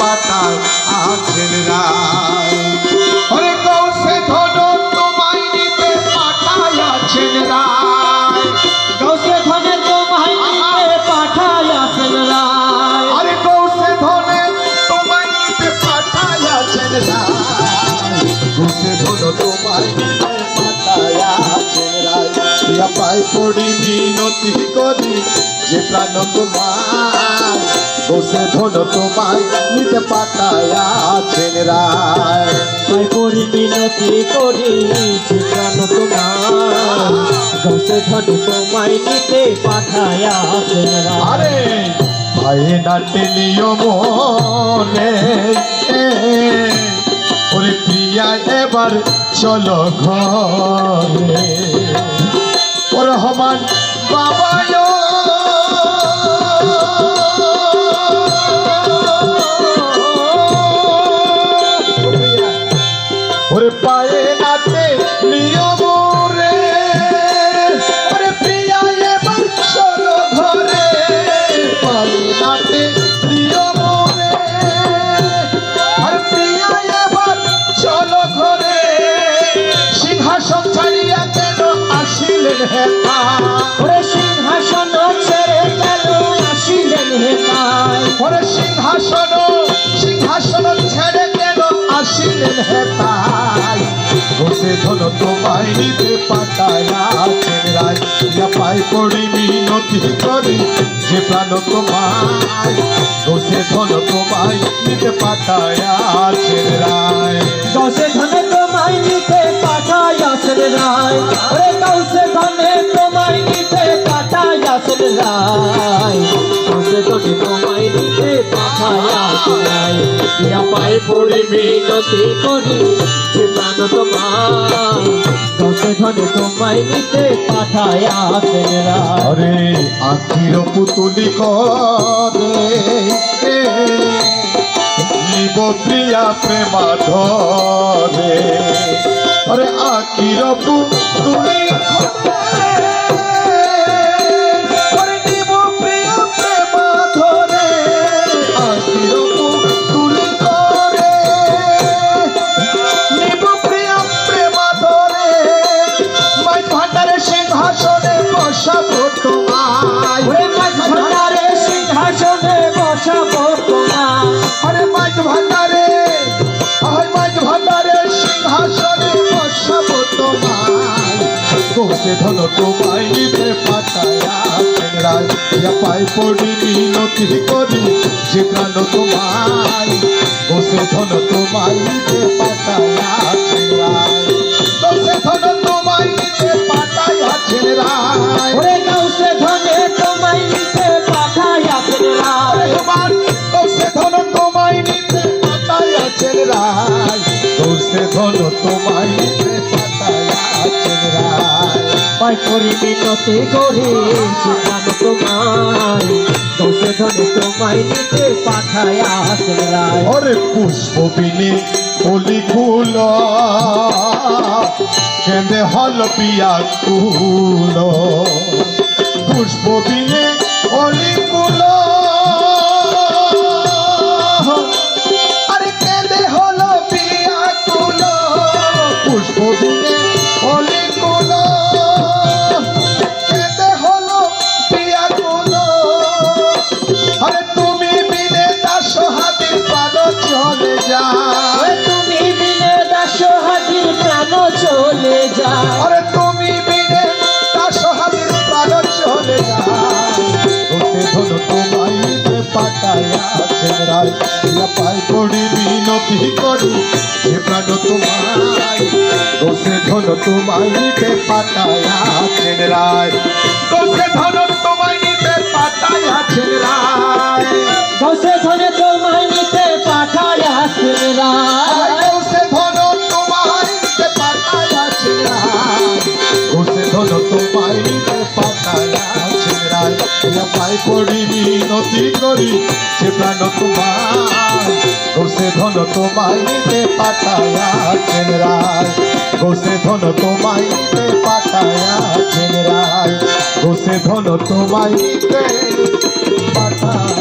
পাতায় আছেন রায়। ওরে কৌশে ধন তোমায় নিতে পাতায় আছেন রায়। কৌশে ধনে তোমায় নিতে পাঠায় আসেন রায়। আরে কৌশে ধনে তোমায় নিতে পাতায় আছেন রায়। কৌশে ধন তোমায় নিতে পাতায় আছেন রায়। ইয়া পাই পড়ি মিনতি করি যে প্রাণ তোমার কৌশে ধন তোমায় নিতে পাতায় আছেন রায় করি মিনতি করি জীবন তোমার কৌশে ধনে তোমায় নিতে পাঠায় রায়। আরে ভাই না টেলিও মনে। ওরে প্রিয়া এবার চলো ঘরে। ওর হমান বাবা সিংহাসন সিংহাসন ছেড়ে কেন আসিলেন হেতাই বসে ধন তোমায় নিতে পাতায় রায়। পাই পড়ি মিনতি করি যে প্রাণ তোমায়। বসে ধন তোমায় নিতে পাতায় রায়। ধনে তোমায় নিতে আসেন রায়। ধনে ইয়া পায়ে পড়ে মিনতি করি যে প্রাণ তোমার কৌশে ধনে তোমায় নিতে পাঠায় আসেন রায় আরে, আখির পুতুলি করে। নিব প্রিয়া প্রেমা ধরে আরে, আখির পুতুলি কোষে ধন তোমায় নিতে ইয়া পাই পড়ি মিনতি করি যে প্রাণ তোমায়। কোষে ধন তোমায় নিতে রায় কোষে ধন তোমায় নিতে পাতায়া রায় ওরে গাউসে ধনে তোমায় নিতে পাঠায় আসেন রায় রহমান ধন তোমায় নিতে পাতায় আছেন রায় ধন তোমায় রায় করিবে করি করেছি করি জীবন তোমায় গাউসে ধনে তোমায় নিতে পাঠায় আসেন রায়। ওরে পুষ্প বিনে কলি ফুল হল পিয়া কুল। আছেন রায়। পাই করি বিনতি করি যে প্রাণ তোমায় দোষে ধন তোমায় নিতে পাতায় আছেন রায়। দোষে ধন তোমায় নিতে পাতায় আছেন রায়। গাউসে ধনে তোমায় নিতে পাঠায় আসেন রায়। ঘোষে ধন তোমায় নিতে পাতায় আছে রায়। ঘোষে ধন তোমায় নিতে পাতায় আছে রায়। পাই পড়ি মিনতি করি, সে প্রাণ তোমার গোসে ধন তোমায় নিতে পাঠায় ঘোষে ধন নিতে পাঠায় আছে রায়। ঘোষে ধন নিতে পাতায়